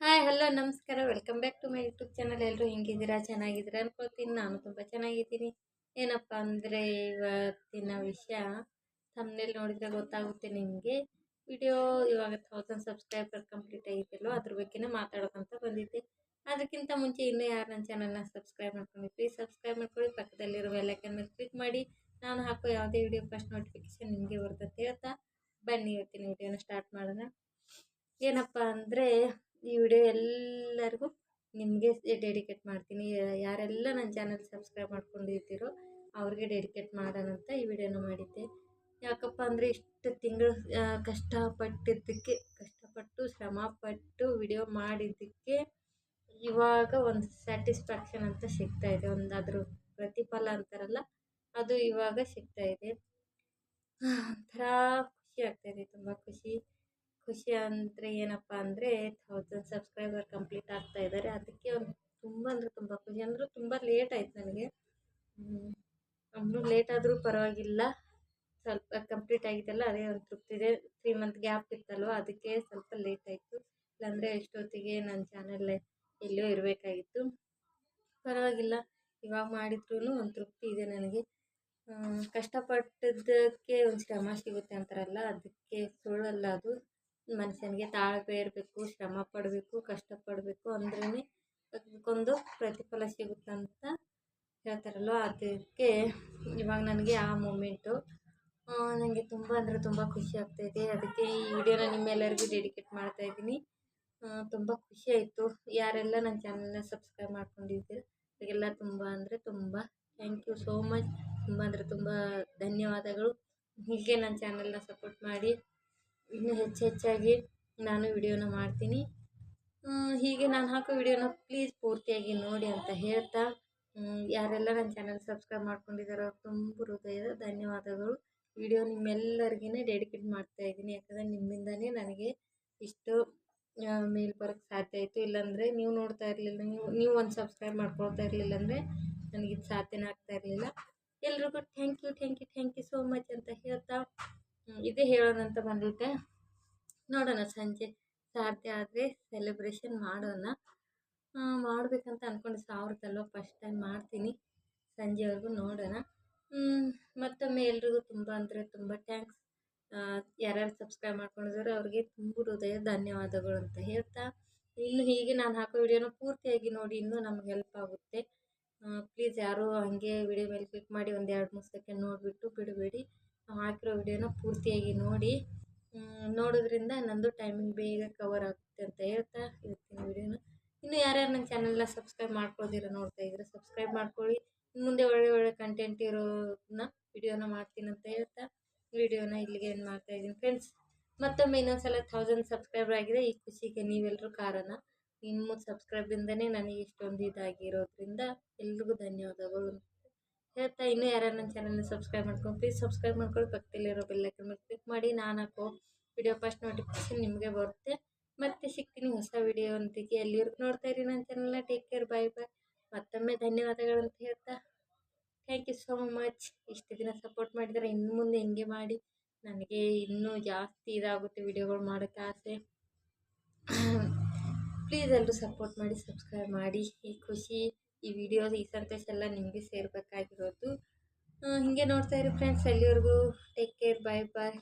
Hi, hello, ನಮಸ್ಕಾರ. Welcome back to my YouTube channel. ಎಲ್ಲರೂ ಹೆಂಗಿದ್ದೀರಾ? ಚೆನ್ನಾಗಿದ್ದೀರಾ ಅನ್ಕೋತೀನಿ. ನಾನು ತುಂಬ ಚೆನ್ನಾಗಿದ್ದೀನಿ. ಏನಪ್ಪ ಅಂದರೆ ಇವತ್ತಿನ ವಿಷಯ ತಮ್ಮನೇಲಿ ನೋಡಿದರೆ ಗೊತ್ತಾಗುತ್ತೆ ನಿಮಗೆ. ವಿಡಿಯೋ ಇವಾಗ ಥೌಸಂಡ್ ಸಬ್ಸ್ಕ್ರೈಬರ್ ಕಂಪ್ಲೀಟ್ ಆಗಿದ್ದಲ್ಲೋ ಅದ್ರ ಬಗ್ಗೆನೇ ಮಾತಾಡೋಕ್ಕಂತ ಬಂದಿದ್ದೆ. ಅದಕ್ಕಿಂತ ಮುಂಚೆ ಇನ್ನೂ ಯಾರು ನನ್ನ ಚಾನಲ್ನ ಸಬ್ಸ್ಕ್ರೈಬ್ ಮಾಡ್ಕೊಂಡು ಪ್ಲೀಸ್ ಸಬ್ಸ್ಕ್ರೈಬ್ ಮಾಡ್ಕೊಳ್ಳಿ. ಪಕ್ಕದಲ್ಲಿರೋ ಬೆಲ್ಲೈಕನ್ ಮೇಲೆ ಕ್ಲಿಕ್ ಮಾಡಿ. ನಾನು ಹಾಕೋ ಯಾವುದೇ ವಿಡಿಯೋ ಫಸ್ಟ್ ನೋಟಿಫಿಕೇಶನ್ ನಿಮಗೆ ಬರ್ತದೆ ಹೇಳ್ತಾ ಬನ್ನಿ. ಇವತ್ತಿನ ವಿಡಿಯೋನ ಸ್ಟಾರ್ಟ್ ಮಾಡೋಣ. ಏನಪ್ಪ ಅಂದರೆ ಈ ವಿಡಿಯೋ ಎಲ್ಲರಿಗೂ ನಿಮಗೆ ಡೆಡಿಕೇಟ್ ಮಾಡ್ತೀನಿ. ಯಾರೆಲ್ಲ ನನ್ನ ಚಾನಲ್ ಸಬ್ಸ್ಕ್ರೈಬ್ ಮಾಡ್ಕೊಂಡಿದ್ದೀರೋ ಅವ್ರಿಗೆ ಡೆಡಿಕೇಟ್ ಮಾಡೋಣ ಅಂತ ಈ ವಿಡಿಯೋನ ಮಾಡಿದ್ದೆ. ಯಾಕಪ್ಪ ಅಂದರೆ ಇಷ್ಟು ತಿಂಗಳು ಕಷ್ಟಪಟ್ಟಿದ್ದಕ್ಕೆ, ಕಷ್ಟಪಟ್ಟು ಶ್ರಮಪಟ್ಟು ವಿಡಿಯೋ ಮಾಡಿದ್ದಕ್ಕೆ ಇವಾಗ ಒಂದು ಸ್ಯಾಟಿಸ್ಫ್ಯಾಕ್ಷನ್ ಅಂತ ಸಿಗ್ತಾ ಇದೆ. ಒಂದು ಪ್ರತಿಫಲ ಅಂತಾರಲ್ಲ, ಅದು ಇವಾಗ ಸಿಗ್ತಾ ಇದೆ. ಒಂಥರ ಖುಷಿ ಆಗ್ತಾಯಿದೆ ತುಂಬ ಖುಷಿ. ಖುಷಿ ಅಂದರೆ ಏನಪ್ಪ ಅಂದರೆ ಥೌಸಂಡ್ ಸಬ್ಸ್ಕ್ರೈಬರ್ ಕಂಪ್ಲೀಟ್ ಆಗ್ತಾ ಇದ್ದಾರೆ ಅದಕ್ಕೆ ಒಂದು ತುಂಬ ಅಂದರೆ ತುಂಬ ಖುಷಿ ಅಂದರೂ ತುಂಬ ಲೇಟ್ ಆಯ್ತು ನನಗೆ. ಅಂದರೂ ಲೇಟ್ ಆದರೂ ಪರವಾಗಿಲ್ಲ. ಸ್ವಲ್ಪ ಕಂಪ್ಲೀಟ್ ಆಗಿದ್ದಲ್ಲ ಅದೇ ಒಂದು ತೃಪ್ತಿ ಇದೆ. ತ್ರೀ ಮಂತ್ ಗ್ಯಾಪ್ ಇತ್ತಲ್ವ, ಅದಕ್ಕೆ ಸ್ವಲ್ಪ ಲೇಟ್ ಆಯಿತು. ಇಲ್ಲಾಂದರೆ ಎಷ್ಟೊತ್ತಿಗೆ ನನ್ನ ಚಾನಲ್ ಎಲ್ಲೋ ಇರಬೇಕಾಗಿತ್ತು. ಪರವಾಗಿಲ್ಲ, ಇವಾಗ ಮಾಡಿದ್ರೂ ಒಂದು ತೃಪ್ತಿ ಇದೆ ನನಗೆ. ಕಷ್ಟಪಟ್ಟದ್ದಕ್ಕೆ ಒಂದು ಶ್ರಮ ಸಿಗುತ್ತೆ ಅಂತಾರಲ್ಲ, ಅದಕ್ಕೆ ಸುಳ್ಳಲ್ಲ ಅದು. ಮನುಷ್ಯನಿಗೆ ತಾಳ್ಮೆ ಇರಬೇಕು, ಶ್ರಮ ಪಡಬೇಕು, ಕಷ್ಟಪಡಬೇಕು ಅಂದ್ರೇ ಅದಕ್ಕೊಂದು ಪ್ರತಿಫಲ ಸಿಗುತ್ತೆ ಅಂತ ಹೇಳ್ತಾರಲ್ವ? ಅದಕ್ಕೆ ಇವಾಗ ನನಗೆ ಆ ಮೂಮೆಂಟು ನನಗೆ ತುಂಬ ಅಂದರೆ ತುಂಬ ಖುಷಿ ಆಗ್ತಾಯಿದೆ ಅದಕ್ಕೆ ಈ ವಿಡಿಯೋನ ನಿಮ್ಮೆಲ್ಲರಿಗೂ ಡೆಡಿಕೇಟ್ ಮಾಡ್ತಾಯಿದ್ದೀನಿ ತುಂಬ ಖುಷಿ ಆಯಿತು. ಯಾರೆಲ್ಲ ನನ್ನ ಚಾನಲ್ನ ಸಬ್ಸ್ಕ್ರೈಬ್ ಮಾಡ್ಕೊಂಡಿದ್ದೀರ, ಅವರಿಗೆಲ್ಲ ತುಂಬ ಅಂದರೆ ತುಂಬ ಥ್ಯಾಂಕ್ ಯು ಸೋ ಮಚ್ ತುಂಬ ಅಂದರೆ ತುಂಬ ಧನ್ಯವಾದಗಳು. ಹೀಗೆ ನನ್ನ ಚಾನಲ್ನ ಸಪೋರ್ಟ್ ಮಾಡಿ. ಇನ್ನೂ ಹೆಚ್ಚು ಹೆಚ್ಚಾಗಿ ನಾನು ವಿಡಿಯೋನ ಮಾಡ್ತೀನಿ. ಹೀಗೆ ನಾನು ಹಾಕೋ ವಿಡಿಯೋನ ಪ್ಲೀಸ್ ಪೂರ್ತಿಯಾಗಿ ನೋಡಿ ಅಂತ ಹೇಳ್ತಾ ಯಾರೆಲ್ಲ ನನ್ನ ಚಾನಲ್ ಸಬ್ಸ್ಕ್ರೈಬ್ ಮಾಡ್ಕೊಂಡಿದ್ದಾರೋ ತುಂಬ ಹೃದಯದ ಧನ್ಯವಾದಗಳು. ವಿಡಿಯೋ ನಿಮ್ಮೆಲ್ಲರಿಗೇ ಡೆಡಿಕೇಟ್ ಮಾಡ್ತಾ ಇದ್ದೀನಿ, ಯಾಕಂದರೆ ನಿಮ್ಮಿಂದನೇ ನನಗೆ ಇಷ್ಟು ಮೇಲ್ ಬರೋಕ್ಕೆ ಸಾಧ್ಯ ಆಯಿತು. ಇಲ್ಲಾಂದರೆ ನೀವು ನೋಡ್ತಾ ಇರಲಿಲ್ಲ, ನೀವು ನೀವು ಒಂದು ಸಬ್ಸ್ಕ್ರೈಬ್ ಮಾಡ್ಕೊಳ್ತಾ ಇರಲಿಲ್ಲ ಅಂದರೆ ನನಗಿದು ಸಾಧ್ಯನೇ ಆಗ್ತಾ ಇರಲಿಲ್ಲ. ಎಲ್ರಿಗೂ thank you thank you thank you so much ಅಂತ ಹೇಳ್ತಾ ಇದೇ ಹೇಳೋಣ ಅಂತ ಬಂದಿದ್ದೆ ನೋಡೋಣ ಸಂಜೆ ಸಾಧ್ಯ ಆದರೆ ಸೆಲೆಬ್ರೇಷನ್ ಮಾಡೋಣ. ಮಾಡಬೇಕಂತ ಅಂದ್ಕೊಂಡು ಸಾವಿರದಲ್ಲೋ ಫಸ್ಟ್ ಟೈಮ್ ಮಾಡ್ತೀನಿ. ಸಂಜೆವರೆಗೂ ನೋಡೋಣ. ಮತ್ತೊಮ್ಮೆ ಎಲ್ರಿಗೂ ತುಂಬ ಅಂದರೆ ತುಂಬ ಥ್ಯಾಂಕ್ಸ್ ಯಾರ್ಯಾರು ಸಬ್ಸ್ಕ್ರೈಬ್ ಮಾಡ್ಕೊಂಡಿದ್ದಾರೆ ಅವ್ರಿಗೆ ತುಂಬ ಹೃದಯ ಧನ್ಯವಾದಗಳು ಅಂತ ಹೇಳ್ತಾ. ಇನ್ನು ಹೀಗೆ ನಾನು ಹಾಕೋ ವಿಡಿಯೋನ ಪೂರ್ತಿಯಾಗಿ ನೋಡಿ ಇನ್ನೂ ನಮ್ಗೆ ಹೆಲ್ಪ್ ಆಗುತ್ತೆ. ಪ್ಲೀಸ್ ಯಾರೂ ಹಾಗೆ ವಿಡಿಯೋ ಮೇಲೆ ಕ್ಲಿಕ್ ಮಾಡಿ ಒಂದು ಎರಡು ಮೂರು ಸೆಕೆಂಡ್ ನೋಡಿಬಿಟ್ಟು ಬಿಡಬೇಡಿ. ಹಾಕಿರೋ ವಿಡಿಯೋನ ಪೂರ್ತಿಯಾಗಿ ನೋಡಿ. ನೋಡೋದ್ರಿಂದ ನಂದು ಟೈಮಿಂಗ್ ಬೇಗ ಕವರ್ ಆಗುತ್ತೆ ಅಂತ ಹೇಳ್ತಾ ಇವತ್ತಿನ ವಿಡಿಯೋನ. ಇನ್ನು ಯಾರ್ಯಾರು ನನ್ನ ಚಾನಲ್ನ ಸಬ್ಸ್ಕ್ರೈಬ್ ಮಾಡ್ಕೊಳ್ದಿರ ನೋಡ್ತಾ ಇದ್ರೆ ಸಬ್ಸ್ಕ್ರೈಬ್ ಮಾಡ್ಕೊಳ್ಳಿ. ಮುಂದೆ ಒಳ್ಳೆ ಒಳ್ಳೆ ಕಂಟೆಂಟ್ ಇರೋದನ್ನ ವಿಡಿಯೋನ ಮಾಡ್ತೀನಿ ಅಂತ ಹೇಳ್ತಾ ವಿಡಿಯೋನ ಇಲ್ಲಿಗೆ ಏನು ಮಾಡ್ತಾ ಇದ್ದೀನಿ ಫ್ರೆಂಡ್ಸ್ ಮತ್ತೊಮ್ಮೆ ಇನ್ನೊಂದ್ಸಲ ಥೌಸಂಡ್ ಸಬ್ಸ್ಕ್ರೈಬರ್ ಆಗಿದೆ. ಈ ಖುಷಿಗೆ ನೀವೆಲ್ಲರೂ ಕಾರಣ. ನಿಮ್ಮ ಸಬ್ಸ್ಕ್ರೈಬಿಂದನೇ ನನಗೆ ಇಷ್ಟೊಂದು ಇದಾಗಿರೋದ್ರಿಂದ ಎಲ್ರಿಗೂ ಧನ್ಯವಾದಗಳು. ಹೇಳ್ತಾ ಇನ್ನೂ ಯಾರು ನನ್ನ ಚಾನಲ್ನ ಸಬ್ಸ್ಕ್ರೈಬ್ ಮಾಡ್ಕೊಂಡು ಪ್ಲೀಸ್ ಸಬ್ಸ್ಕ್ರೈಬ್ ಮಾಡ್ಕೊಳ್ಳಿ. ಪಕ್ಕದಲ್ಲಿರೋ ಬೆಲ್ಲೈಕನ್ ಮೇಲೆ ಕ್ಲಿಕ್ ಮಾಡಿ. ನಾನು ಹಾಕೋ ವಿಡಿಯೋ ಫಸ್ಟ್ ನೋಟಿಫಿಕೇಶನ್ ನಿಮಗೆ ಬರುತ್ತೆ. ಮತ್ತೆ ಸಿಗ್ತೀನಿ ಹೊಸ ವಿಡಿಯೋ ಅಂತಿಗೆ ಎಲ್ಲಿವರೆಗೂ ನೋಡ್ತಾ ಇರಿ ನನ್ನ ಚಾನಲ್ನ ಟೇಕ್ ಕೇರ್ ಬಾಯ್ ಬಾಯ್ ಮತ್ತೊಮ್ಮೆ ಧನ್ಯವಾದಗಳು ಅಂತ ಹೇಳ್ತಾ. ಥ್ಯಾಂಕ್ ಯು ಸೋ ಮಚ್ ಇಷ್ಟು ದಿನ ಸಪೋರ್ಟ್ ಮಾಡಿದರೆ ಇನ್ನು ಮುಂದೆ ಹೆಂಗೆ ಮಾಡಿ. ನನಗೆ ಇನ್ನೂ ಜಾಸ್ತಿ ಇದಾಗುತ್ತೆ ವಿಡಿಯೋಗಳು ಮಾಡೋಕ್ಕೆ ಆಸೆ. ಪ್ಲೀಸ್ ಎಲ್ಲರೂ ಸಪೋರ್ಟ್ ಮಾಡಿ ಸಬ್ಸ್ಕ್ರೈಬ್ ಮಾಡಿ. ಈ ಖುಷಿ. ಈ ವಿಡಿಯೋ ಈ ಸಂತೋಷ ಎಲ್ಲ ನಿಮಗೆ ಸೇರಬೇಕಾಗಿರೋದು. ಹೀಗೆ ನೋಡ್ತಾ ಇರಿ ಫ್ರೆಂಡ್ಸ್ ಎಲ್ಲಿವರೆಗೂ ಟೇಕ್ ಕೇರ್ ಬಾಯ್ ಬಾಯ್